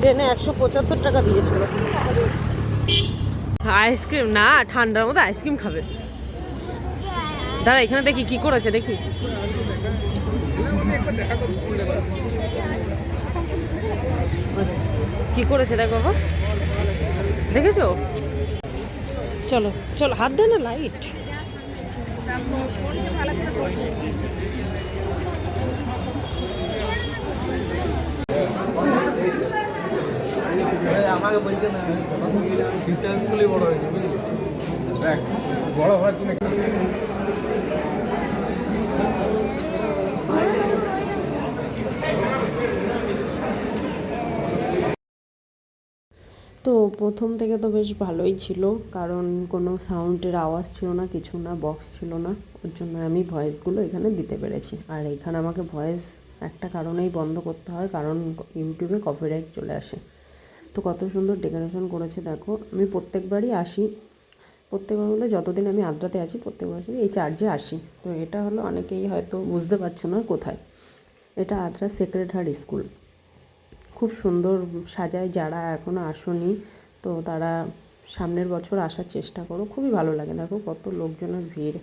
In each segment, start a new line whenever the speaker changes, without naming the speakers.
ট্রেনে একশো পঁচাত্তর টাকা দিয়েছিল। আইসক্রিম? না, ঠান্ডার মধ্যে আইসক্রিম খাবে। দাঁড়া, এখানে দেখি কি করেছে, দেখি। কি করেছে, দেখ বাবা। দেখেছ? চলো চলো, হাত দে না লাইট
আমাকে বলতে না। খ্রিস্টান বড় হয়েছে বুঝলি? দেখ বড় হওয়ার জন্য
তো প্রথম থেকে তো বেশ ভালোই ছিল কারণ কোনো সাউন্ডের আওয়াজ ছিল না কিছু না বক্স ছিল না। ওর জন্য আমি ভয়েসগুলো এখানে দিতে পেরেছি। আর এখানে আমাকে ভয়েস একটা কারণেই বন্ধ করতে হয় কারণ ইউটিউবে কপিরাইট চলে আসে। তো কত সুন্দর ডেকোরেশন করেছে, দেখো। আমি প্রত্যেকবারই আসি। প্রত্যেকবার বলে যতদিন আমি আদ্রাতে আছি, প্রত্যেক বছরই এই চার্জে আসি। তো এটা হলো অনেকেই হয়তো বুঝতে পারছ না কোথায়। এটা আদ্রা সেক্রেট হার্ট স্কুল খুব সুন্দর সাজায় যারা এখনও আসনি, তো তারা সামনের বছর আসার চেষ্টা করো, খুবই ভালো লাগে। দেখো কত লোকজনের ভিড়।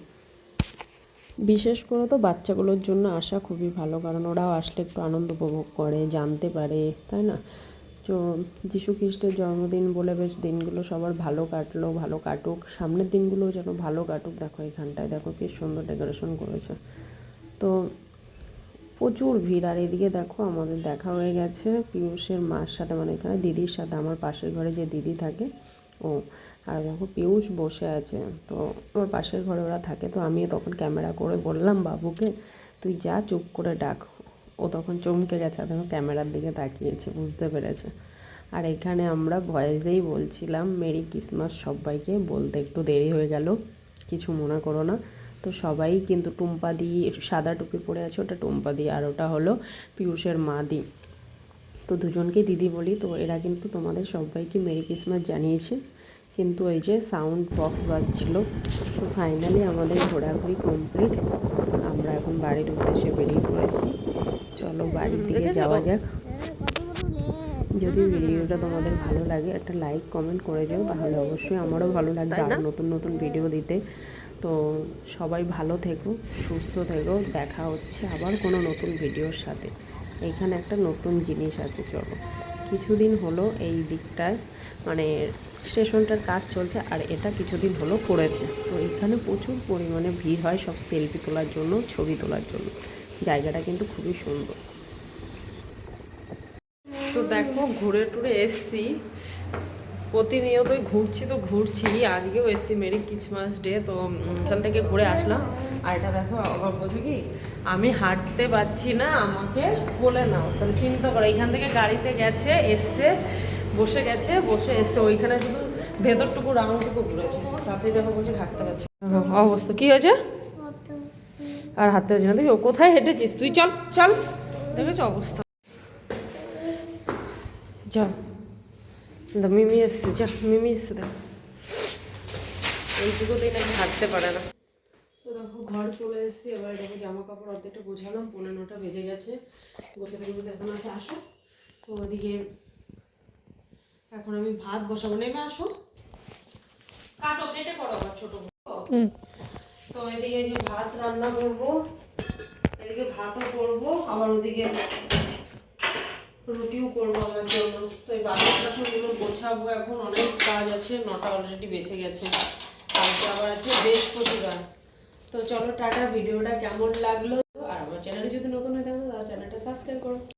বিশেষ করে তো বাচ্চাগুলোর জন্য আসা খুবই ভালো, কারণ ওরাও আসলে একটু আনন্দ উপভোগ করে, জানতে পারে, তাই না? যিশু খ্রিস্টের জন্মদিন বলে বেশ দিনগুলো সবার ভালো কাটলো, ভালো কাটুক। সামনের দিনগুলো যেন ভালো কাটুক। দেখো এখানটায়, দেখো কি সুন্দর ডেকোরেশন করেছে। তো প্রচুর ভিড়। আর এদিকে দেখো আমাদের দেখা হয়ে গেছে পিয়ুষের মার সাথে মানে এখানে দিদির সাথে। আমার পাশের ঘরে যে দিদি থাকে, ও। আর দেখো পিয়ুষ বসে আছে। তো আমার পাশের ঘরে ওরা থাকে। তো আমি তখন ক্যামেরা করে বললাম, বাবুকে, তুই যা, চুপ করে ডাক। ও তখন চমকে গেছে দেখো ক্যামেরার দিকে তাকিয়েছে, বুঝতে পেরেছে। আর এখানে আমরা ভয়েসেই বলছিলাম, মেরি ক্রিসমাস সবাইকে, বলতে একটু দেরি হয়ে গেল, কিছু মনে করো না। তো সবাই কিন্তু টুম্পা দি সাদা টুপি পরে আছে, ওটা টুম্পা দি, আর ওটা হলো পিয়ুষের মা দি। তো দুজনকে দিদি বলি, তো এরা কিন্তু তোমাদের সবাইকে মেরি ক্রিসমাস জানিয়েছে। কিন্তু এই যে সাউন্ড বক্স বাজছিল, তো ফাইনালি আমাদের ঘোরাঘুরি কমপ্লিট আমরা এখন বাড়ির উদ্দেশ্যে বেরিয়ে পড়েছি। চলো বাড়ির দিকে যাওয়া যাক। যদি ভিডিওটা তোমাদের ভালো লাগে একটা লাইক কমেন্ট করে যাও তাহলে অবশ্যই আমারও ভালো লাগবে আরও নতুন নতুন ভিডিও দিতে। তো সবাই ভালো থেকো সুস্থ থেকো দেখা হচ্ছে আবার কোনো নতুন ভিডিওর সাথে। এখানে একটা নতুন জিনিস আছে চলো। কিছুদিন হলো এই দিকটায় মানে স্টেশনটার কাজ চলছে আর এটা কিছুদিন হলো করেছে। তো এখানে প্রচুর পরিমাণে ভিড় হয় সব সেলফি তোলার জন্য ছবি তোলার জন্য। জায়গাটা কিন্তু খুবই সুন্দর। তো দেখো, ঘুরে টুরে এসছি। প্রতিনিয়তই ঘুরছি তো ঘুরছি, আজকেও এসছি মেরি ক্রিসমাস ডে, তো ওখান থেকে ঘুরে আসলাম। আর এটা দেখো আবার কি? আমি হাঁটতে পারছি না, আমাকে বলে নাও। তাহলে চিন্তা করো এখান থেকে গাড়িতে গেছে, এসছে, বসে গেছে, বসে এসছে, ওইখানে শুধু ভেতরটুকু, রাউন্ডটুকু ঘুরেছে। তাতেই দেখো বলছে হাঁটতে পারছি। অবস্থা, কি হয়েছে? আর হাঁটতে পারছি না দেখি ও কোথায় হেঁটেছিস? তুই চল চল। দেখেছ অবস্থা? যা। দা মিমি এসছে যা মিমি এসছে দেখ। এইটুকুতেই নাকি হাঁটতে পারে না। তো দেখো ঘর চলে এসেছি এবারে দেখো জামা কাপড় অর্ধেকটা গোছালাম পনেরো নটা বেজে গেছে। গোছাতে গোছাতে এখন আছে আসো। তো ওদিকে এখন আমি ভাত বসাবো। নেমে আসো। কাটো কেটে করো আবার ছোট এদিকে যে ভাত রান্না করব, এদিকে ভাতও করব, আবার ওদিকে রুটিও করব আমার জন্য। তো এই বাসন টাসনগুলো গোছাবো এখন, অনেক কাজ আছে, নটা অলরেডি বেঁচে গেছে। কালকে আবার আছে বৃহস্পতিবার। তো চলো টাটা, ভিডিওটা কেমন লাগল? আর আমার চ্যানেলে যদি নতুন হয়ে থাকো, তাহলে চ্যানেলটা সাবস্ক্রাইব করো।